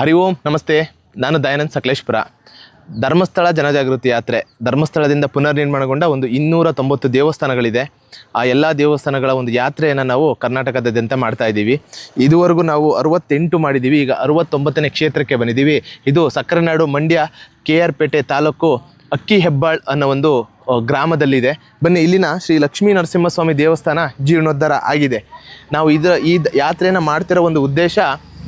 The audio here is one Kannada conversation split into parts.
ಹರಿ ಓಂ, ನಮಸ್ತೆ. ನಾನು ದಯಾನಂದ್ ಸಕಲೇಶ್ಪುರ. ಧರ್ಮಸ್ಥಳ ಜನಜಾಗೃತಿ ಯಾತ್ರೆ, ಧರ್ಮಸ್ಥಳದಿಂದ ಪುನರ್ನಿರ್ಮಾಣಗೊಂಡ ಒಂದು ಇನ್ನೂರ ತೊಂಬತ್ತು ದೇವಸ್ಥಾನಗಳಿದೆ. ಆ ಎಲ್ಲ ದೇವಸ್ಥಾನಗಳ ಒಂದು ಯಾತ್ರೆಯನ್ನು ನಾವು ಕರ್ನಾಟಕದಾದ್ಯಂತ ಮಾಡ್ತಾ ಇದ್ದೀವಿ. ಇದುವರೆಗೂ ನಾವು ಅರವತ್ತೆಂಟು ಮಾಡಿದ್ದೀವಿ, ಈಗ ಅರವತ್ತೊಂಬತ್ತನೇ ಕ್ಷೇತ್ರಕ್ಕೆ ಬಂದಿದ್ದೀವಿ. ಇದು ಸಕ್ಕರೆನಾಡು ಮಂಡ್ಯ, ಕೆ ಆರ್ ಪೇಟೆ ತಾಲೂಕು ಅಕ್ಕಿ ಹೆಬ್ಬಾಳ್ ಅನ್ನೋ ಒಂದು ಗ್ರಾಮದಲ್ಲಿದೆ. ಬನ್ನಿ ಇಲ್ಲಿನ ಶ್ರೀ ಲಕ್ಷ್ಮೀ ನರಸಿಂಹಸ್ವಾಮಿ ದೇವಸ್ಥಾನ ಜೀರ್ಣೋದ್ಧಾರ ಆಗಿದೆ. ನಾವು ಇದರ ಈ ಯಾತ್ರೆಯನ್ನು ಮಾಡ್ತಿರೋ ಒಂದು ಉದ್ದೇಶ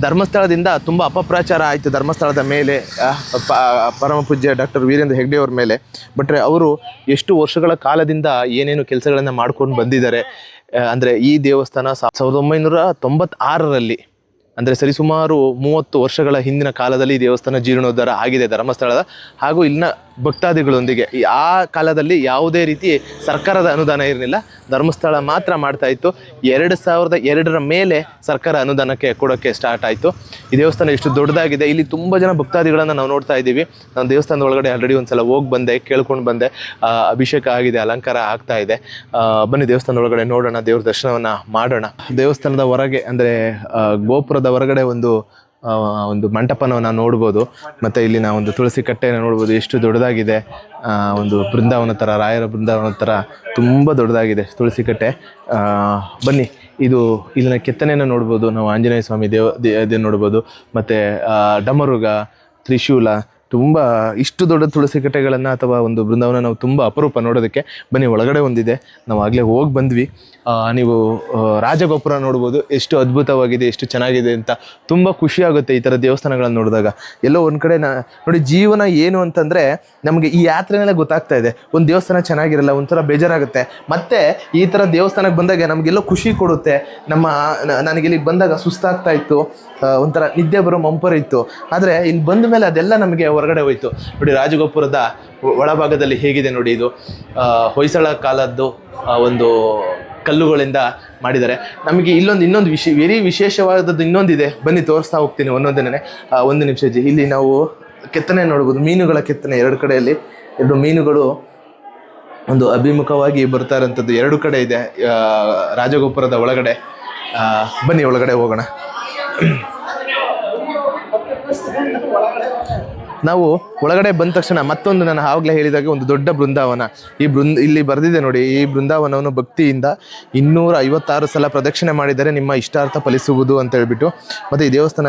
ಧರ್ಮಸ್ಥಳದಿಂದ ತುಂಬ ಅಪಪ್ರಚಾರ ಆಯಿತು ಧರ್ಮಸ್ಥಳದ ಮೇಲೆ ಆ, ಪ- ಪರಮ ಪೂಜ್ಯ ಡಾಕ್ಟರ್ ವೀರೇಂದ್ರ ಹೆಗ್ಡೆ ಅವ್ರ ಮೇಲೆ. ಬಟ್ ಅವರು ಎಷ್ಟು ವರ್ಷಗಳ ಕಾಲದಿಂದ ಏನೇನು ಕೆಲಸಗಳನ್ನು ಮಾಡ್ಕೊಂಡು ಬಂದಿದ್ದಾರೆ. ಅಂದರೆ ಈ ದೇವಸ್ಥಾನ ಸಾವಿರದ ಒಂಬೈನೂರ ತೊಂಬತ್ತಾರರಲ್ಲಿ ಅಂದರೆ ಸರಿಸುಮಾರು ಮೂವತ್ತು ವರ್ಷಗಳ ಹಿಂದಿನ ಕಾಲದಲ್ಲಿ ಈ ದೇವಸ್ಥಾನ ಜೀರ್ಣೋದ್ಧಾರ ಆಗಿದೆ ಧರ್ಮಸ್ಥಳದ. ಹಾಗೂ ಇಲ್ಲಿನ ಭಕ್ತಾದಿಗಳೊಂದಿಗೆ. ಆ ಕಾಲದಲ್ಲಿ ಯಾವುದೇ ರೀತಿ ಸರ್ಕಾರದ ಅನುದಾನ ಇರಲಿಲ್ಲ. ಧರ್ಮಸ್ಥಳ ಮಾತ್ರ ಮಾಡ್ತಾ ಇತ್ತು. ಎರಡು ಸಾವಿರದ ಎರಡರ ಮೇಲೆ ಸರ್ಕಾರ ಅನುದಾನಕ್ಕೆ ಕೊಡೋಕ್ಕೆ ಸ್ಟಾರ್ಟ್ ಆಯಿತು. ಈ ದೇವಸ್ಥಾನ ಎಷ್ಟು ದೊಡ್ಡದಾಗಿದೆ. ಇಲ್ಲಿ ತುಂಬ ಜನ ಭಕ್ತಾದಿಗಳನ್ನು ನಾವು ನೋಡ್ತಾ ಇದ್ದೀವಿ. ನಾನು ದೇವಸ್ಥಾನದ ಒಳಗಡೆ ಆಲ್ರೆಡಿ ಒಂದ್ಸಲ ಹೋಗಿ ಬಂದೆ, ಕೇಳ್ಕೊಂಡು ಬಂದೆ. ಅಭಿಷೇಕ ಆಗಿದೆ, ಅಲಂಕಾರ ಆಗ್ತಾ ಇದೆ. ಬನ್ನಿ ದೇವಸ್ಥಾನದ ಒಳಗಡೆ ನೋಡೋಣ, ದೇವ್ರ ದರ್ಶನವನ್ನು ಮಾಡೋಣ. ದೇವಸ್ಥಾನದ ಹೊರಗೆ ಅಂದರೆ ಗೋಪುರದ ಹೊರಗಡೆ ಒಂದು ಒಂದು ಮಂಟಪನವನ್ನು ನೋಡ್ಬೋದು. ಮತ್ತು ಇಲ್ಲಿನ ಒಂದು ತುಳಸಿ ಕಟ್ಟೆಯನ್ನು ನೋಡ್ಬೋದು. ಎಷ್ಟು ದೊಡ್ಡದಾಗಿದೆ. ಒಂದು ಬೃಂದಾವನ ಥರ ರಾಯರ ಬೃಂದಾವನ ಥರ ತುಂಬ ದೊಡ್ಡದಾಗಿದೆ ತುಳಸಿ ಕಟ್ಟೆ. ಬನ್ನಿ, ಇದು ಇಲ್ಲಿನ ಕೆತ್ತನೆಯನ್ನು ನೋಡ್ಬೋದು. ನಾವು ಆಂಜನೇಯ ಸ್ವಾಮಿ ದೇವ, ದೇ- ನೋಡ್ಬೋದು. ಮತ್ತು ಡಮರುಗ, ತ್ರಿಶೂಲ ತುಂಬ ಇಷ್ಟು ದೊಡ್ಡ ತುಳಸಿ ಕಟ್ಟೆಗಳನ್ನು ಅಥವಾ ಒಂದು ಬೃಂದಾವನ ನಾವು ತುಂಬ ಅಪರೂಪ ನೋಡೋದಕ್ಕೆ ಬನ್ನಿ, ಒಳಗಡೆ ಒಂದಿದೆ. ನಾವು ಆಗಲೇ ಹೋಗಿ ಬಂದ್ವಿ. ನೀವು ರಾಜಗೋಪುರ ನೋಡ್ಬೋದು. ಎಷ್ಟು ಅದ್ಭುತವಾಗಿದೆ, ಎಷ್ಟು ಚೆನ್ನಾಗಿದೆ ಅಂತ ತುಂಬ ಖುಷಿ ಆಗುತ್ತೆ ಈ ಥರ ದೇವಸ್ಥಾನಗಳನ್ನು ನೋಡಿದಾಗ. ಎಲ್ಲೋ ಒಂದು ಕಡೆ ನಾ, ನೋಡಿ ಜೀವನ ಏನು ಅಂತಂದರೆ ನಮಗೆ ಈ ಯಾತ್ರೆನಲ್ಲೇ ಗೊತ್ತಾಗ್ತಾ ಇದೆ. ಒಂದು ದೇವಸ್ಥಾನ ಚೆನ್ನಾಗಿರಲ್ಲ, ಒಂಥರ ಬೇಜಾರಾಗುತ್ತೆ. ಮತ್ತು ಈ ಥರ ದೇವಸ್ಥಾನಕ್ಕೆ ಬಂದಾಗ ನಮಗೆಲ್ಲೋ ಖುಷಿ ಕೊಡುತ್ತೆ. ನಮ್ಮ ನನಗೆ ಇಲ್ಲಿಗೆ ಬಂದಾಗ ಸುಸ್ತಾಗ್ತಾ ಇತ್ತು. ಒಂಥರ ನಿದ್ದೆ ಬರೋ ಮಂಪರ ಇತ್ತು. ಆದರೆ ಇಲ್ಲಿ ಬಂದ ಮೇಲೆ ಅದೆಲ್ಲ ನಮಗೆ ಹೊರಗಡೆ ಹೋಯ್ತು. ನೋಡಿ, ರಾಜಗೋಪುರದ ಒಳಭಾಗದಲ್ಲಿ ಹೇಗಿದೆ ನೋಡಿ ಇದು. ಹೊಯ್ಸಳ ಕಾಲದ್ದು ಒಂದು ಕಲ್ಲುಗಳಿಂದ ಮಾಡಿದ್ದಾರೆ. ನಮಗೆ ಇಲ್ಲೊಂದು, ಇನ್ನೊಂದು ವಿಶೇ, ವೆರಿ ವಿಶೇಷವಾದದ್ದು ಇನ್ನೊಂದಿದೆ. ಬನ್ನಿ, ತೋರಿಸ್ತಾ ಹೋಗ್ತೀನಿ ಒಂದೊಂದೇನೆ ಒಂದು ನಿಮಿಷ, ಜಿ. ಇಲ್ಲಿ ನಾವು ಕೆತ್ತನೆ ನೋಡ್ಬೋದು. ಮೀನುಗಳ ಕೆತ್ತನೆ, ಎರಡು ಕಡೆಯಲ್ಲಿ. ಎರಡು ಮೀನುಗಳು ಒಂದು ಅಭಿಮುಖವಾಗಿ ಬರ್ತಾ ಇರೋಂಥದ್ದು ಎರಡು ಕಡೆ ಇದೆ ರಾಜಗೋಪುರದ ಒಳಗಡೆ. ಬನ್ನಿ, ಒಳಗಡೆ ಹೋಗೋಣ. ನಾವು ಒಳಗಡೆ ಬಂದ ತಕ್ಷಣ ಮತ್ತೊಂದು ನಾನು ಆವಾಗಲೇ ಹೇಳಿದಾಗೆ ಒಂದು ದೊಡ್ಡ ಬೃಂದಾವನ. ಈ ಬೃಂದ, ಇಲ್ಲಿ ಬರೆದಿದೆ ನೋಡಿ, ಈ ಬೃಂದಾವನವನ್ನು ಭಕ್ತಿಯಿಂದ ಇನ್ನೂರ ಐವತ್ತಾರು ಸಲ ಪ್ರದಕ್ಷಿಣೆ ಮಾಡಿದರೆ ನಿಮ್ಮ ಇಷ್ಟಾರ್ಥ ಫಲಿಸುವುದು ಅಂತ ಹೇಳ್ಬಿಟ್ಟು, ಮತ್ತು ಈ ದೇವಸ್ಥಾನ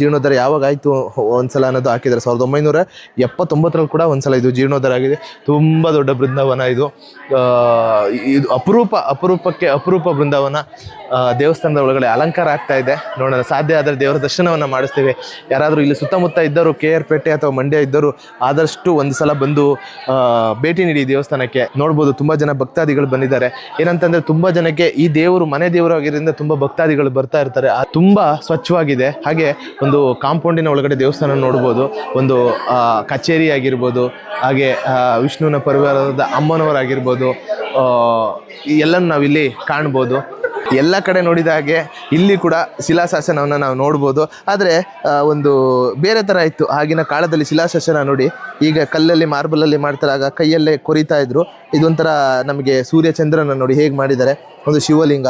ಜೀರ್ಣೋದ್ಧಾರ ಯಾವಾಗ ಆಯಿತು ಒಂದ್ಸಲ ಅನ್ನೋದು ಹಾಕಿದ್ದಾರೆ. ಸಾವಿರದ ಒಂಬೈನೂರ ಎಪ್ಪತ್ತೊಂಬತ್ತರಲ್ಲಿ ಕೂಡ ಒಂದ್ಸಲ ಇದು ಜೀರ್ಣೋದ್ಧಾರ ಆಗಿದೆ. ತುಂಬ ದೊಡ್ಡ ಬೃಂದಾವನ ಇದು. ಇದು ಅಪರೂಪ, ಅಪರೂಪಕ್ಕೆ ಅಪರೂಪ ಬೃಂದಾವನ. ದೇವಸ್ಥಾನದ ಒಳಗಡೆ ಅಲಂಕಾರ ಆಗ್ತಾ ಇದೆ. ನೋಡೋಣ, ಸಾಧ್ಯ ಆದರೆ ದೇವರ ದರ್ಶನವನ್ನು ಮಾಡಿಸ್ತೇವೆ. ಯಾರಾದರೂ ಇಲ್ಲಿ ಸುತ್ತಮುತ್ತ ಇದ್ದರು ಕೆ ಆರ್ ಅಥವಾ ಮಂಡ್ಯ ಇದ್ದರು ಆದಷ್ಟು ಒಂದು ಸಲ ಬಂದು ಭೇಟಿ ನೀಡಿ ದೇವಸ್ಥಾನಕ್ಕೆ ನೋಡ್ಬೋದು. ತುಂಬ ಜನ ಭಕ್ತಾದಿಗಳು ಬಂದಿದ್ದಾರೆ. ಏನಂತಂದ್ರೆ ತುಂಬ ಜನಕ್ಕೆ ಈ ದೇವರು ಮನೆ ದೇವರು ಆಗಿರೋದ್ರಿಂದ ತುಂಬ ಭಕ್ತಾದಿಗಳು ಬರ್ತಾ ಇರ್ತಾರೆ. ತುಂಬ ಸ್ವಚ್ಛವಾಗಿದೆ. ಹಾಗೆ ಒಂದು ಕಾಂಪೌಂಡಿನ ಒಳಗಡೆ ದೇವಸ್ಥಾನ ನೋಡ್ಬೋದು. ಒಂದು ಕಚೇರಿ ಆಗಿರ್ಬೋದು. ಹಾಗೆ ವಿಷ್ಣುವಿನ ಪರಿವಾರದ ಅಮ್ಮನವರಾಗಿರ್ಬೋದು. ಎಲ್ಲನೂ ನಾವಿಲ್ಲಿ ಕಾಣ್ಬೋದು. ಎಲ್ಲ ಕಡೆ ನೋಡಿದ ಹಾಗೆ ಇಲ್ಲಿ ಕೂಡ ಶಿಲಾಶಾಸನವನ್ನು ನಾವು ನೋಡ್ಬೋದು. ಆದರೆ ಒಂದು ಬೇರೆ ಥರ ಇತ್ತು. ಆಗಿನ ಕಾಲದಲ್ಲಿ ಶಿಲಾಶಾಸನ ನೋಡಿ ಈಗ ಕಲ್ಲಲ್ಲಿ ಮಾರ್ಬಲಲ್ಲಿ ಮಾಡ್ತಾರೆ, ಆಗ ಕೈಯಲ್ಲೇ ಕೊರಿತಾ ಇದ್ರು. ಇದೊಂಥರ ನಮಗೆ ಸೂರ್ಯ ಚಂದ್ರನ ನೋಡಿ ಹೇಗೆ ಮಾಡಿದ್ದಾರೆ, ಒಂದು ಶಿವಲಿಂಗ.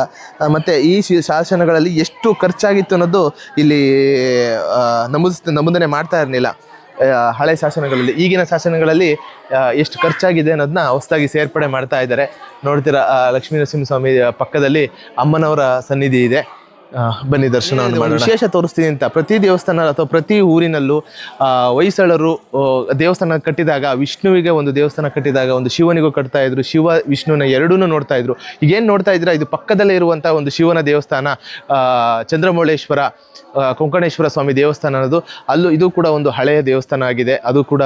ಮತ್ತು ಈ ಶಿ, ಶಾಸನಗಳಲ್ಲಿ ಎಷ್ಟು ಖರ್ಚಾಗಿತ್ತು ಅನ್ನೋದು ಇಲ್ಲಿ ನಮೂದಿಸ್ ನಮೂದನೆ ಮಾಡ್ತಾ ಇರಲಿಲ್ಲ. ಹಳೆ ಶಾಸನಗಳಲ್ಲಿ ಈಗಿನ ಶಾಸನಗಳಲ್ಲಿ ಎಷ್ಟು ಖರ್ಚಾಗಿದೆ ಅನ್ನೋದನ್ನ ಹೊಸದಾಗಿ ಸೇರ್ಪಡೆ ಮಾಡ್ತಾ ಇದ್ದಾರೆ. ನೋಡ್ತೀರಾ ಲಕ್ಷ್ಮೀ ನರಸಿಂಹಸ್ವಾಮಿ ಪಕ್ಕದಲ್ಲಿ ಅಮ್ಮನವರ ಸನ್ನಿಧಿ ಇದೆ. ಬನ್ನಿ ದರ್ಶನವನ್ನು ಮಾಡೋಣ. ವಿಶೇಷ ತೋರಿಸ್ತೀನಿ ಅಂತ. ಪ್ರತಿ ದೇವಸ್ಥಾನ ಅಥವಾ ಪ್ರತಿ ಊರಿನಲ್ಲೂ ಹೊಯ್ಸಳರು ದೇವಸ್ಥಾನ ಕಟ್ಟಿದಾಗ ವಿಷ್ಣುವಿಗೆ ಒಂದು ದೇವಸ್ಥಾನ ಕಟ್ಟಿದಾಗ ಒಂದು ಶಿವನಿಗೂ ಕಟ್ತಾ ಇದ್ರು. ಶಿವ ವಿಷ್ಣುವಿನ ಎರಡೂ ನೋಡ್ತಾ ಇದ್ರು. ಈಗೇನು ನೋಡ್ತಾ ಇದ್ದೀರಾ? ಇದು ಪಕ್ಕದಲ್ಲೇ ಇರುವಂಥ ಒಂದು ಶಿವನ ದೇವಸ್ಥಾನ ಚಂದ್ರಮೌಳೇಶ್ವರ ಕೊಂಕಣೇಶ್ವರ ಸ್ವಾಮಿ ದೇವಸ್ಥಾನ ಅನ್ನೋದು ಅಲ್ಲೂ ಇದು ಕೂಡ ಒಂದು ಹಳೆಯ ದೇವಸ್ಥಾನ ಆಗಿದೆ. ಅದು ಕೂಡ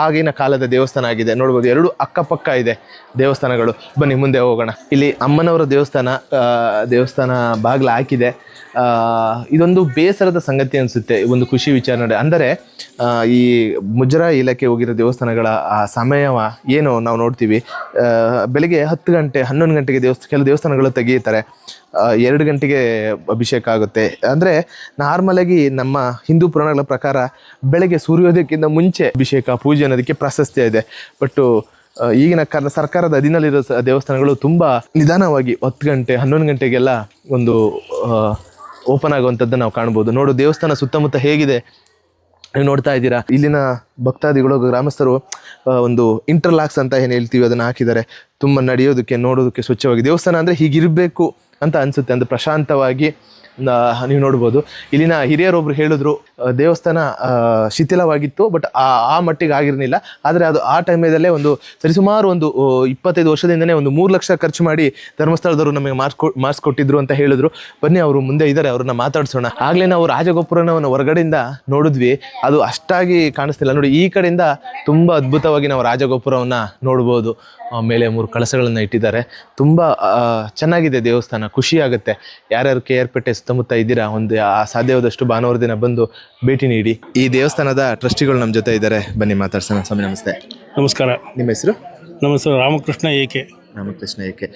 ಆಗಿನ ಕಾಲದ ದೇವಸ್ಥಾನ ಆಗಿದೆ. ನೋಡ್ಬೋದು ಎರಡು ಅಕ್ಕಪಕ್ಕ ಇದೆ ದೇವಸ್ಥಾನಗಳು. ಬನ್ನಿ ಮುಂದೆ ಹೋಗೋಣ. ಇಲ್ಲಿ ಅಮ್ಮನವರ ದೇವಸ್ಥಾನ ದೇವಸ್ಥಾನ ಬಾಗಿಲು ಹಾಕಿದೆ. ಇದೊಂದು ಬೇಸರದ ಸಂಗತಿ ಅನಿಸುತ್ತೆ ಒಂದು ಖುಷಿ ವಿಚಾರ ನೋಡಿ ಅಂದರೆ ಈ ಮುಜರ ಇಲಾಖೆ ಹೋಗಿರೋ ದೇವಸ್ಥಾನಗಳ ಆ ಸಮಯವ ಏನು ನಾವು ನೋಡ್ತೀವಿ. ಬೆಳಿಗ್ಗೆ ಹತ್ತು ಗಂಟೆ ಹನ್ನೊಂದು ಗಂಟೆಗೆ ದೇವಸ್ಥಾನ ಕೆಲವು ದೇವಸ್ಥಾನಗಳು ತೆಗೀತಾರೆ ಆ, ಎರಡು ಗಂಟೆಗೆ ಅಭಿಷೇಕ ಆಗುತ್ತೆ. ಅಂದರೆ ನಾರ್ಮಲಾಗಿ ನಮ್ಮ ಹಿಂದೂ ಪುರಾಣಗಳ ಪ್ರಕಾರ ಬೆಳಗ್ಗೆ ಸೂರ್ಯೋದಯಕ್ಕಿಂತ ಮುಂಚೆ ಅಭಿಷೇಕ, ಪೂಜೆ ಅನ್ನೋದಕ್ಕೆ ಪ್ರಾಶಸ್ತ್ಯ ಇದೆ. ಬಟ್ಟು ಈಗಿನ ಕರ್ ಸರ್ಕಾರದ ಅಧೀನಲ್ಲಿರೋ ದೇವಸ್ಥಾನಗಳು ತುಂಬ ನಿಧಾನವಾಗಿ ಹತ್ತು ಗಂಟೆ, ಹನ್ನೊಂದು ಗಂಟೆಗೆಲ್ಲ ಒಂದು ಓಪನ್ ಆಗುವಂಥದ್ದು ನಾವು ಕಾಣ್ಬೋದು. ನೋಡು, ದೇವಸ್ಥಾನ ಸುತ್ತಮುತ್ತ ಹೇಗಿದೆ? ನೀವು ನೋಡ್ತಾ ಇದ್ದೀರಾ? ಇಲ್ಲಿನ ಭಕ್ತಾದಿಗಳು, ಗ್ರಾಮಸ್ಥರು ಒಂದು ಇಂಟರ್ಲಾಕ್ಸ್ ಅಂತ ಏನು ಹೇಳ್ತೀವಿ, ಅದನ್ನು ಹಾಕಿದ್ದಾರೆ. ತುಂಬ ನಡೆಯೋದಕ್ಕೆ, ನೋಡೋದಕ್ಕೆ ಸ್ವಚ್ಛವಾಗಿ. ದೇವಸ್ಥಾನ ಅಂದರೆ ಹೀಗಿರಬೇಕು. ಅಂತ ಅನಿಸುತ್ತೆ ಅಂದರೆ ಪ್ರಶಾಂತವಾಗಿ ನೀವು ನೋಡ್ಬೋದು. ಇಲ್ಲಿನ ಹಿರಿಯರೊಬ್ರು ಹೇಳಿದ್ರು ದೇವಸ್ಥಾನ ಶಿಥಿಲವಾಗಿತ್ತು, ಬಟ್ ಆ ಆ ಮಟ್ಟಿಗೆ ಆಗಿರಲಿಲ್ಲ. ಆದರೆ ಅದು ಆ ಟೈಮಲ್ಲೇ ಒಂದು ಸರಿಸುಮಾರು ಒಂದು ಇಪ್ಪತ್ತೈದು ವರ್ಷದಿಂದನೇ ಒಂದು ಮೂರು ಲಕ್ಷ ಖರ್ಚು ಮಾಡಿ ಧರ್ಮಸ್ಥಳದವರು ನಮಗೆ ಮಾರ್ಸ್ಕೊ ಮಾರ್ಸ್ಕೊಟ್ಟಿದ್ರು ಅಂತ ಹೇಳಿದ್ರು. ಬನ್ನಿ, ಅವರು ಮುಂದೆ ಇದ್ದಾರೆ ಅವ್ರನ್ನ ಮಾತಾಡ್ಸೋಣ. ಆಗಲೇ ನಾವು ರಾಜಗೋಪುರವನ್ನು ಹೊರಗಡೆಯಿಂದ ನೋಡಿದ್ವಿ. ಅದು ಅಷ್ಟಾಗಿ ಕಾಣಿಸ್ತಿಲ್ಲ. ನೋಡಿ, ಈ ಕಡೆಯಿಂದ ತುಂಬ ಅದ್ಭುತವಾಗಿ ನಾವು ರಾಜಗೋಪುರವನ್ನು ನೋಡ್ಬೋದು. ಮೇಲೆ ಮೂರು ಕಳಸಗಳನ್ನು ಇಟ್ಟಿದ್ದಾರೆ. ತುಂಬ ಚೆನ್ನಾಗಿದೆ ದೇವಸ್ಥಾನ. ಖುಷಿ ಆಗುತ್ತೆ. ಯಾರ್ಯಾರು ಕೆ ಆರ್ ಪೇಟೆ ಸುತ್ತಮುತ್ತ ಇದ್ದೀರಾ ಒಂದು ಆ ಸಾಧ್ಯವಾದಷ್ಟು ಭಾನುವಾರ ದಿನ ಬಂದು ಭೇಟಿ ನೀಡಿ. ಈ ದೇವಸ್ಥಾನದ ಟ್ರಸ್ಟಿಗಳು ನಮ್ಮ ಜೊತೆ ಇದ್ದಾರೆ. ಬನ್ನಿ ಮಾತಾಡ್ಸೋಣ. ಸ್ವಾಮಿ ನಮಸ್ತೆ. ನಮಸ್ಕಾರ. ನಿಮ್ಮ ಹೆಸರು? ನಮ್ಮ ಹೆಸರು ರಾಮಕೃಷ್ಣ ಏಕೆ. ರಾಮಕೃಷ್ಣ ಏಕೆ.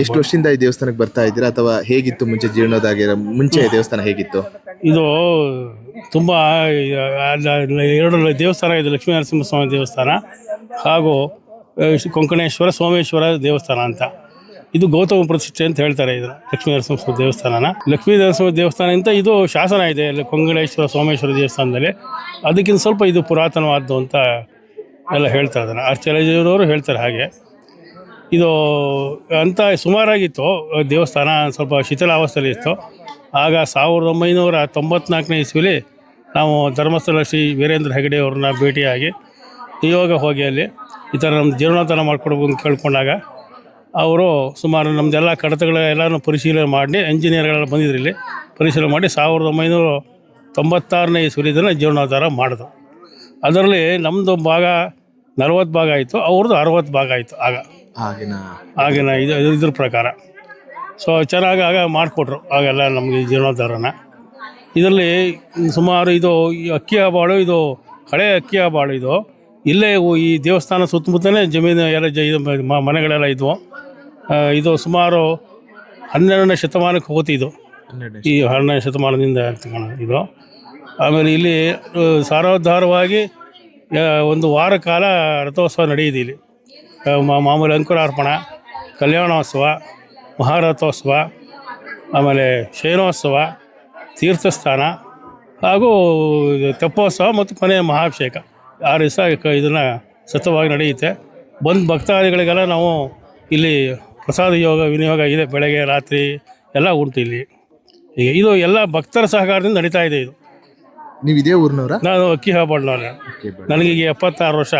ಎಷ್ಟು ವರ್ಷದಿಂದ ಈ ದೇವಸ್ಥಾನಕ್ಕೆ ಬರ್ತಾ ಇದ್ದೀರಾ ಅಥವಾ ಹೇಗಿತ್ತು ಮುಂಚೆ ಜೀರ್ಣೋದಾಗಿರೋ ಮುಂಚೆ ದೇವಸ್ಥಾನ ಹೇಗಿತ್ತು? ಇದು ತುಂಬ ಎರಡು ದೇವಸ್ಥಾನ ಇದೆ ಲಕ್ಷ್ಮೀ ನರಸಿಂಹಸ್ವಾಮಿ ದೇವಸ್ಥಾನ ಹಾಗೂ ಕೊಂಕಣೇಶ್ವರ, ಸೋಮೇಶ್ವರ ದೇವಸ್ಥಾನ ಅಂತ. ಇದು ಗೌತಮ ಪ್ರತಿಷ್ಠೆ ಅಂತ ಹೇಳ್ತಾರೆ ಇದನ್ನು ಲಕ್ಷ್ಮೀ ನರಸಿಂಹಸ್ವಾಮಿ ದೇವಸ್ಥಾನನ. ಲಕ್ಷ್ಮೀ ನರಸಿಂಹ ದೇವಸ್ಥಾನ ಅಂತ ಇದು ಶಾಸನ ಇದೆ ಅಲ್ಲಿ ಕೊಂಕಣೇಶ್ವರ, ಸೋಮೇಶ್ವರ ದೇವಸ್ಥಾನದಲ್ಲಿ. ಅದಕ್ಕಿಂತ ಸ್ವಲ್ಪ ಇದು ಪುರಾತನವಾದ್ದು ಅಂತ ಎಲ್ಲ ಹೇಳ್ತಾ ಅದನ್ನು. ಆರ್ಚಾಲಜಿಯವರು ಹೇಳ್ತಾರೆ ಹಾಗೆ. ಇದು ಅಂತ ಸುಮಾರಾಗಿತ್ತು. ದೇವಸ್ಥಾನ ಸ್ವಲ್ಪ ಶಿಥಿಲಾವಸ್ಥೆಯಲ್ಲಿ ಇತ್ತು. ಆಗ ಸಾವಿರದ ಒಂಬೈನೂರ ತೊಂಬತ್ನಾಲ್ಕನೇ ಇಸ್ವಿಲಿ ನಾವು ಧರ್ಮಸ್ಥಳ ಶ್ರೀ ವೀರೇಂದ್ರ ಹೆಗಡೆ ಅವ್ರನ್ನ ಭೇಟಿಯಾಗಿ ನಿಯೋಗ ಹೋಗಿ ಅಲ್ಲಿ ಈ ಥರ ನಮ್ಮ ಜೀರ್ಣೋದ್ಧಾರ ಮಾಡಿಕೊಡ್ಬೋದು ಅಂತ ಕೇಳ್ಕೊಂಡಾಗ ಅವರು ಸುಮಾರು ನಮ್ಮದೆಲ್ಲ ಕಡತಗಳ ಎಲ್ಲನೂ ಪರಿಶೀಲನೆ ಮಾಡಿ ಇಂಜಿನಿಯರ್ಗಳೆಲ್ಲ ಬಂದಿದ್ರು ಇಲ್ಲಿ. ಪರಿಶೀಲನೆ ಮಾಡಿ ಸಾವಿರದ ಒಂಬೈನೂರ ತೊಂಬತ್ತಾರನೇ ಇಸ್ವಿಲಿ ಇದನ್ನು ಜೀರ್ಣೋದ್ಧಾರ ಮಾಡಿದ್ರು. ಅದರಲ್ಲಿ ನಮ್ಮದು ಭಾಗ ನಲವತ್ತು ಭಾಗ ಆಯಿತು ಅವ್ರದ್ದು ಅರವತ್ತು ಭಾಗ ಆಯಿತು ಆಗ. ಆಗಿನ ಆಗಿನ ಇದು ಇದ್ರ ಪ್ರಕಾರ. ಸೊ ಚೆನ್ನಾಗಿ ಆಗ ಮಾಡಿಕೊಟ್ರು ಆಗೆಲ್ಲ ನಮಗೆ ಜೀರ್ಣೋದ್ಧಾರನ. ಇದರಲ್ಲಿ ಸುಮಾರು ಇದು ಅಕ್ಕಿಯ ಅಕ್ಕಿ ಹಬ್ಬಾಳು ಇದು ಹಳೆ ಅಕ್ಕಿ ಹಬ್ಬಾಳು ಇದು. ಇಲ್ಲೇ ಈ ದೇವಸ್ಥಾನ ಸುತ್ತಮುತ್ತಲೇ ಜಮೀನು ಎಲ್ಲ ಜ ಇದು ಮ- ಮನೆಗಳೆಲ್ಲ ಇದ್ವು. ಆ, ಇದು ಸುಮಾರು ಹನ್ನೆರಡನೇ ಶತಮಾನಕ್ಕೆ ಹೋಗುತ್ತೆ ಇದು ಈ ಹನ್ನೆರಡನೇ ಶತಮಾನದಿಂದ ಇದು. ಆಮೇಲೆ ಇಲ್ಲಿ ಆ, ಸಾರೋದ್ಧಾರವಾಗಿ ಆ, ಒಂದು ವಾರ ಕಾಲ ರಥೋತ್ಸವ ನಡೆಯಿದೆ ಇಲ್ಲಿ. ಆ, ಮಾ- ಮಾಮೂಲಿ ಅಂಕುರಾರ್ಪಣ ಕಲ್ಯಾಣೋತ್ಸವ ಮಹಾರಥೋತ್ಸವ ಆಮೇಲೆ ಶಯನೋತ್ಸವ ತೀರ್ಥಸ್ಥಾನ ಹಾಗೂ ಇದು ತೆಪ್ಪೋತ್ಸವ ಮತ್ತು ಕೊನೆಯ ಮಹಾಭಿಷೇಕ. ಆರು ದಿವಸ ಇದನ್ನು ಸತತವಾಗಿ ನಡೆಯುತ್ತೆ. ಬಂದು ಭಕ್ತಾದಿಗಳಿಗೆಲ್ಲ ನಾವು ಇಲ್ಲಿ ಪ್ರಸಾದ ಯೋಗ ವಿನಿಯೋಗ ಇದೆ ಬೆಳಗ್ಗೆ ರಾತ್ರಿ ಎಲ್ಲ ಉಂಟು ಇಲ್ಲಿ. ಈಗ ಇದು ಎಲ್ಲ ಭಕ್ತರ ಸಹಕಾರದಿಂದ ನಡೀತಾ ಇದೆ ಇದು. ನೀವು ಇದೇ ಊರಿನವರ? ನಾನು ಅಕ್ಕಿ ನನಗೆ ನನಗೀಗ ಎಪ್ಪತ್ತಾರು ವರ್ಷ.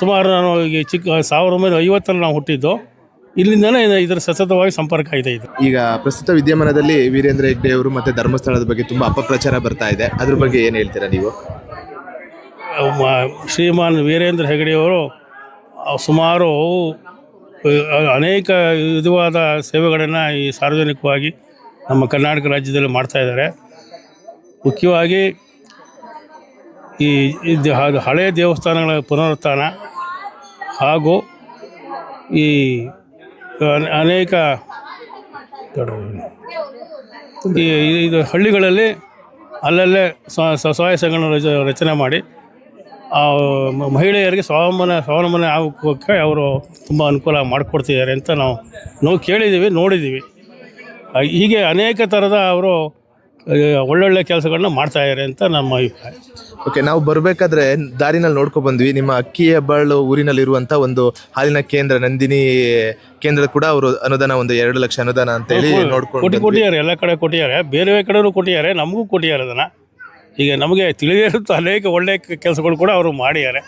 ಸುಮಾರು ನಾನು ಈಗ ಚಿಕ್ಕ ಸಾವಿರದ ಒಂಬೈನೂರ ಐವತ್ತರಲ್ಲಿ ನಾವು ಹುಟ್ಟಿದ್ದು. ಇಲ್ಲಿಂದನೇ ಇದರ ಸತತವಾಗಿ ಸಂಪರ್ಕ ಇದೆ ಇದು. ಈಗ ಪ್ರಸ್ತುತ ವಿದ್ಯಮಾನದಲ್ಲಿ ವೀರೇಂದ್ರ ಹೆಗ್ಡೆ ಅವರು ಮತ್ತೆ ಧರ್ಮಸ್ಥಳದ ಬಗ್ಗೆ ತುಂಬಾ ಅಪಪ್ರಚಾರ ಬರ್ತಾ ಇದೆ. ಅದ್ರ ಬಗ್ಗೆ ಏನು ಹೇಳ್ತೀರಾ ನೀವು? ಶ್ರೀಮಾನ್ ವೀರೇಂದ್ರ ಹೆಗಡೆಯವರು ಸುಮಾರು ಅನೇಕ ವಿಧವಾದ ಸೇವೆಗಳನ್ನು ಈ ಸಾರ್ವಜನಿಕವಾಗಿ ನಮ್ಮ ಕರ್ನಾಟಕ ರಾಜ್ಯದಲ್ಲಿ ಮಾಡ್ತಾ ಇದ್ದಾರೆ. ಮುಖ್ಯವಾಗಿ ಈ ಹಳೆಯ ದೇವಸ್ಥಾನಗಳ ಪುನರುತ್ಥಾನ ಹಾಗೂ ಈ ಅನ- ಅನೇಕ ಈ, ಇದು ಹಳ್ಳಿಗಳಲ್ಲಿ ಅಲ್ಲಲ್ಲೇ ಸ್ವ- ಸ್ವ- ಸಹಾಯ ಸಂಘಗಳ ರಚನೆ ಮಾಡಿ ಮಹಿಳೆಯರಿಗೆ ಸ್ವಾವಲಂಬನ ಸ್ವಾವಲಂಬನೆ ಆಗೋಕ್ಕೆ ಅವರು ತುಂಬ ಅನುಕೂಲ ಮಾಡಿಕೊಡ್ತಿದ್ದಾರೆ ಅಂತ ನಾವು ನಾವು ಕೇಳಿದ್ದೀವಿ ನೋಡಿದ್ದೀವಿ. ಹೀಗೆ ಅನೇಕ ಥರದ ಅವರು ಒಳ್ಳೊಳ್ಳೆ ಕೆಲಸಗಳನ್ನ ಮಾಡ್ತಾ ಇದ್ದಾರೆ ಅಂತ ನಮ್ಮ ಅಭಿಪ್ರಾಯ. ಓಕೆ ನಾವು ಬರಬೇಕಾದ್ರೆ ದಾರಿನಲ್ಲಿ ನೋಡ್ಕೊಂಡು ಬಂದ್ವಿ. ನಿಮ್ಮ ಅಕ್ಕಿಯ ಹೆಬ್ಬಾಳು ಊರಿನಲ್ಲಿರುವಂಥ ಒಂದು ಹಾಲಿನ ಕೇಂದ್ರ ನಂದಿನಿ ಕೇಂದ್ರ ಕೂಡ ಅವರು ಅನುದಾನ ಒಂದು ಎರಡು ಲಕ್ಷ ಅನುದಾನ ಅಂತೇಳಿ ನೋಡ್ಕೊಂಡು ಕೊಟ್ಟು ಕೊಟ್ಟಿದ್ದಾರೆ ಎಲ್ಲ ಕಡೆ ಕೊಟ್ಟಿದ್ದಾರೆ. ಬೇರೆ ಬೇರೆ ಕಡೆನೂ ಕೊಟ್ಟಿದ್ದಾರೆ ನಮಗೂ ಕೊಟ್ಟಿದ್ದಾರೆ ಅದನ್ನು. ಈಗ ನಮಗೆ ತಿಳಿದಿರುತ್ತೆ ಅನೇಕ ಒಳ್ಳೆಯ ಕೆಲಸಗಳು ಕೂಡ ಅವರು ಮಾಡಿದ್ದಾರೆ.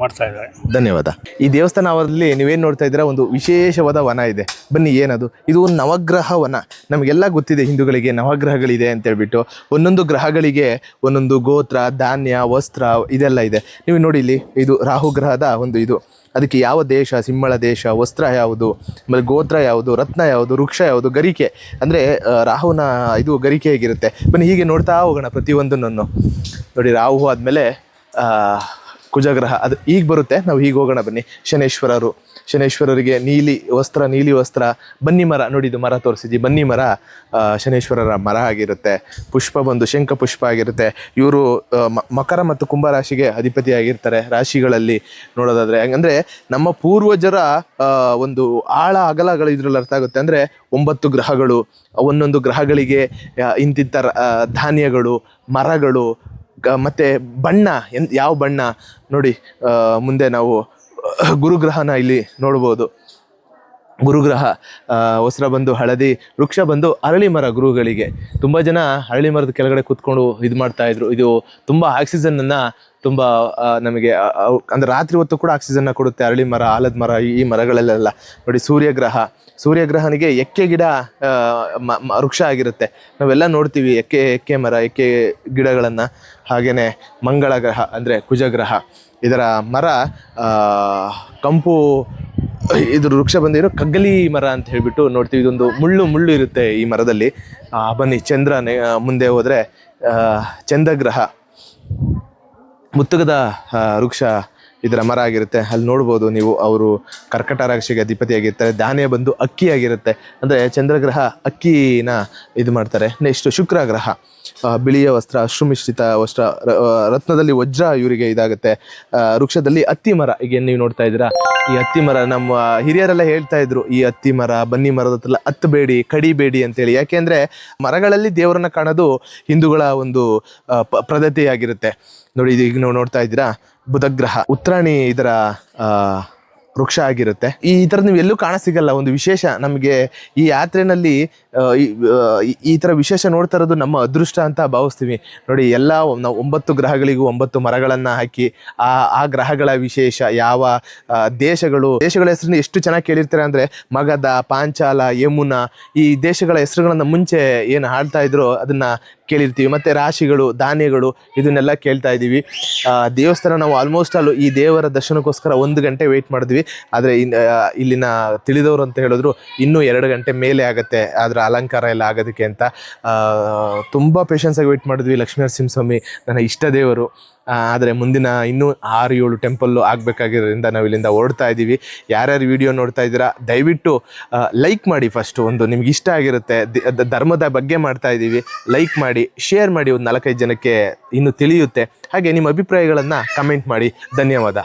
ಮಾಡ್ತಾ ಇದ್ದಾರೆ. ಧನ್ಯವಾದ. ಈ ದೇವಸ್ಥಾನದಲ್ಲಿ ನೀವೇನು ನೋಡ್ತಾ ಇದ್ದೀರಾ? ಒಂದು ವಿಶೇಷವಾದ ವನ ಇದೆ. ಬನ್ನಿ, ಏನದು? ಇದು ಒಂದು ನವಗ್ರಹ ವನ. ನಮಗೆಲ್ಲ ಗೊತ್ತಿದೆ, ಹಿಂದೂಗಳಿಗೆ ನವಗ್ರಹಗಳಿದೆ ಅಂತ ಹೇಳ್ಬಿಟ್ಟು. ಒಂದೊಂದು ಗ್ರಹಗಳಿಗೆ ಒಂದೊಂದು ಗೋತ್ರ, ಧಾನ್ಯ, ವಸ್ತ್ರ ಇದೆಲ್ಲ ಇದೆ. ನೀವು ನೋಡಿ ಇಲ್ಲಿ, ಇದು ರಾಹು ಗ್ರಹದ ಒಂದು ಇದು. ಅದಕ್ಕೆ ಯಾವ ದೇಶ, ಸಿಂಹಳ ದೇಶ, ವಸ್ತ್ರ ಯಾವುದು? ಆಮೇಲೆ ಗೋತ್ರ ಯಾವುದು? ರತ್ನ ಯಾವುದು? ವೃಕ್ಷ ಯಾವುದು? ಗರಿಕೆ. ಅಂದರೆ ರಾಹುನ ಇದು ಗರಿಕೆ ಹೇಗಿರುತ್ತೆ? ಬನ್ನಿ, ಹೀಗೆ ನೋಡ್ತಾ ಹೋಗೋಣ ಪ್ರತಿಯೊಂದನ್ನು ನೋಡಿ, ರಾಹು ಆದಮೇಲೆ ಕುಜಗ್ರಹ. ಅದು ಈಗ ಬರುತ್ತೆ. ನಾವು ಹೀಗೆ ಹೋಗೋಣ ಬನ್ನಿ. ಶನೇಶ್ವರರು. ಶನೇಶ್ವರರಿಗೆ ನೀಲಿ ವಸ್ತ್ರ ನೀಲಿ ವಸ್ತ್ರ. ಬನ್ನಿ ಮರ. ನೋಡಿ, ಇದು ಮರ ತೋರಿಸಿದ್ವಿ ಬನ್ನಿ ಮರ. ಶನೇಶ್ವರರ ಮರ ಆಗಿರುತ್ತೆ. ಪುಷ್ಪ ಬಂದು ಶಂಖ ಪುಷ್ಪ ಆಗಿರುತ್ತೆ. ಇವರು ಮಕರ ಮತ್ತು ಕುಂಭ ರಾಶಿಗೆ ಅಧಿಪತಿ ರಾಶಿಗಳಲ್ಲಿ ನೋಡೋದಾದರೆ. ಹಂಗಂದರೆ ನಮ್ಮ ಪೂರ್ವಜರ ಒಂದು ಆಳ ಅಗಲಗಳು ಇದರಲ್ಲಿ ಅರ್ಥ ಆಗುತ್ತೆ. ಅಂದರೆ ಒಂಬತ್ತು ಗ್ರಹಗಳು, ಒಂದೊಂದು ಗ್ರಹಗಳಿಗೆ ಇಂತಿಂಥ ಧಾನ್ಯಗಳು, ಮರಗಳು ಮತ್ತೆ ಬಣ್ಣ ಎನ್ ಯಾವ ಬಣ್ಣ? ನೋಡಿ ಮುಂದೆ ನಾವು ಗುರುಗ್ರಹನ ಇಲ್ಲಿ ನೋಡ್ಬೋದು. ಗುರುಗ್ರಹ ಹೊಸರ ಬಂದು ಹಳದಿ, ವೃಕ್ಷ ಬಂದು ಅರಳಿ ಮರ ಗುರುಗಳಿಗೆ. ತುಂಬ ಜನ ಅರಳಿ ಮರದ ಕೆಳಗಡೆ ಕೂತ್ಕೊಂಡು ಇದು ಮಾಡ್ತಾ ಇದ್ರು. ಇದು ತುಂಬ ಆಕ್ಸಿಜನನ್ನು ತುಂಬ ನಮಗೆ ಅಂದ್ರೆ ರಾತ್ರಿ ಹೊತ್ತು ಕೂಡ ಆಕ್ಸಿಜನ್ನ ಕೊಡುತ್ತೆ ಅರಳಿ ಮರ, ಆಲದ ಮರ, ಈ ಮರಗಳಲ್ಲೆಲ್ಲ. ನೋಡಿ, ಸೂರ್ಯಗ್ರಹ. ಸೂರ್ಯಗ್ರಹನಿಗೆ ಎಕ್ಕೆ ಗಿಡ ವೃಕ್ಷ ಆಗಿರುತ್ತೆ. ನಾವೆಲ್ಲ ನೋಡ್ತೀವಿ ಎಕ್ಕೆ ಎಕ್ಕೆ ಮರ, ಎಕ್ಕೆ ಗಿಡಗಳನ್ನು. ಹಾಗೆಯೇ ಮಂಗಳ ಗ್ರಹ ಅಂದರೆ ಕುಜಗ್ರಹ. ಇದರ ಮರ ಕಂಪು ಇದ್ರ ವೃಕ್ಷ ಬಂದಿರೋ ಕಗ್ಗಲಿ ಮರ ಅಂತ ಹೇಳ್ಬಿಟ್ಟು ನೋಡ್ತೀವಿ. ಇದೊಂದು ಮುಳ್ಳು ಮುಳ್ಳು ಇರುತ್ತೆ ಈ ಮರದಲ್ಲಿ. ಬನ್ನಿ, ಚಂದ್ರ ಮುಂದೆ ಹೋದರೆ ಚಂದ್ರಗ್ರಹ. ಮುತ್ತುಗದ ವೃಕ್ಷ ಇದರ ಮರ ಆಗಿರುತ್ತೆ. ಅಲ್ಲಿ ನೋಡ್ಬೋದು ನೀವು ಅವರು ಕರ್ಕಟ ರಾಶಿಗೆ ಅಧಿಪತಿಯಾಗಿರ್ತಾರೆ. ಧಾನ್ಯ ಬಂದು ಅಕ್ಕಿ ಆಗಿರುತ್ತೆ ಅಂದರೆ ಚಂದ್ರಗ್ರಹ ಅಕ್ಕಿನ ಇದು ಮಾಡ್ತಾರೆ. ನೆಕ್ಸ್ಟ್ ಶುಕ್ರ ಗ್ರಹ ಬಿಳಿಯ ವಸ್ತ್ರ ಅಶ್ರುಮಿಶ್ರಿತ ವಸ್ತ್ರ ರತ್ನದಲ್ಲಿ ವಜ್ರ ಇವರಿಗೆ ಇದಾಗುತ್ತೆ. ವೃಕ್ಷದಲ್ಲಿ ಹತ್ತಿ ಮರ. ಈಗ ನೀವು ನೋಡ್ತಾ ಇದ್ದೀರಾ? ಈ ಹತ್ತಿ ಮರ ನಮ್ಮ ಹಿರಿಯರೆಲ್ಲ ಹೇಳ್ತಾ ಇದ್ರು, ಈ ಹತ್ತಿ ಮರ, ಬನ್ನಿ ಮರದ ಹತ್ರ ಹತ್ತಬೇಡಿ ಕಡಿಬೇಡಿ ಅಂತೇಳಿ. ಯಾಕೆಂದ್ರೆ ಮರಗಳಲ್ಲಿ ದೇವರನ್ನ ಕಾಣೋದು ಹಿಂದೂಗಳ ಒಂದು ಪ- ಪದ್ಧತಿಯಾಗಿರುತ್ತೆ ನೋಡಿ, ಇದು ಈಗ ನೀವು ನೋಡ್ತಾ ಇದ್ದೀರಾ? ಬುಧಗ್ರಹ. ಉತ್ತರಾಣಿ ಇದರ ವೃಕ್ಷ ಆಗಿರುತ್ತೆ. ಈ ಥರ ನೀವು ಎಲ್ಲೂ ಕಾಣ ಸಿಗಲ್ಲ ಒಂದು ವಿಶೇಷ ನಮಗೆ ಈ ಯಾತ್ರೆನಲ್ಲಿ ಈ ಥರ ವಿಶೇಷ ನೋಡ್ತಾ ಇರೋದು ನಮ್ಮ ಅದೃಷ್ಟ ಅಂತ ಭಾವಿಸ್ತೀವಿ. ನೋಡಿ, ಎಲ್ಲ ನಾವು ಒಂಬತ್ತು ಗ್ರಹಗಳಿಗೂ ಒಂಬತ್ತು ಮರಗಳನ್ನು ಹಾಕಿ, ಆ ಆ ಗ್ರಹಗಳ ವಿಶೇಷ, ಯಾವ ದೇಶಗಳು, ದೇಶಗಳ ಹೆಸರನ್ನ ಎಷ್ಟು ಚೆನ್ನಾಗಿ ಕೇಳಿರ್ತಾರೆ ಅಂದರೆ ಮಗಧ ಪಾಂಚಾಲ, ಯಮುನಾ, ಈ ದೇಶಗಳ ಹೆಸರುಗಳನ್ನು ಮುಂಚೆ ಏನು ಹಾಡ್ತಾ ಇದ್ರು ಅದನ್ನ ಕೇಳಿರ್ತೀವಿ. ಮತ್ತು ರಾಶಿಗಳು, ಧಾನ್ಯಗಳು ಇದನ್ನೆಲ್ಲ ಕೇಳ್ತಾ ಇದ್ದೀವಿ. ದೇವಸ್ಥಾನ ನಾವು ಆಲ್ಮೋಸ್ಟ್ ಅಲ್ಲೂ ಈ ದೇವರ ದರ್ಶನಕ್ಕೋಸ್ಕರ ಒಂದು ಗಂಟೆ ವೆಯ್ಟ್ ಮಾಡಿದ್ವಿ. ಆದರೆ ಇಲ್ಲಿನ ತಿಳಿದವರು ಅಂತ ಹೇಳಿದ್ರು ಇನ್ನೂ ಎರಡು ಗಂಟೆ ಮೇಲೆ ಆಗುತ್ತೆ. ಅದರ ಅಲಂಕಾರ ಎಲ್ಲ ಆಗೋದಕ್ಕೆ ಅಂತ. ತುಂಬ ಪೇಷನ್ಸಾಗಿ ವೆಯ್ಟ್ ಮಾಡಿದ್ವಿ ಲಕ್ಷ್ಮೀ ನರಸಿಂಹಸ್ವಾಮಿ, ನನ್ನ ಇಷ್ಟ ದೇವರು. ಆದರೆ ಮುಂದಿನ ಇನ್ನೂ ಆರು, ಏಳು ಟೆಂಪಲ್ಲು ಆಗಬೇಕಾಗಿರೋದ್ರಿಂದ ನಾವು ಇಲ್ಲಿಂದ ಓಡ್ತಾ ಇದ್ದೀವಿ. ಯಾರ್ಯಾರು ವಿಡಿಯೋ ನೋಡ್ತಾ ಇದ್ದೀರಾ, ದಯವಿಟ್ಟು ಲೈಕ್ ಮಾಡಿ ಫಸ್ಟು ಒಂದು. ನಿಮ್ಗೆ ಇಷ್ಟ ಆಗಿರುತ್ತೆ. ಧರ್ಮದ ಬಗ್ಗೆ ಮಾಡ್ತಾ ಇದ್ದೀವಿ. ಲೈಕ್ ಮಾಡಿ ಶೇರ್ ಮಾಡಿ ಒಂದು ನಾಲ್ಕೈದು ಜನಕ್ಕೆ ಇನ್ನು ತಿಳಿಯುತ್ತೆ. ಹಾಗೆ ನಿಮ್ಮ ಅಭಿಪ್ರಾಯಗಳನ್ನು ಕಮೆಂಟ್ ಮಾಡಿ. ಧನ್ಯವಾದ.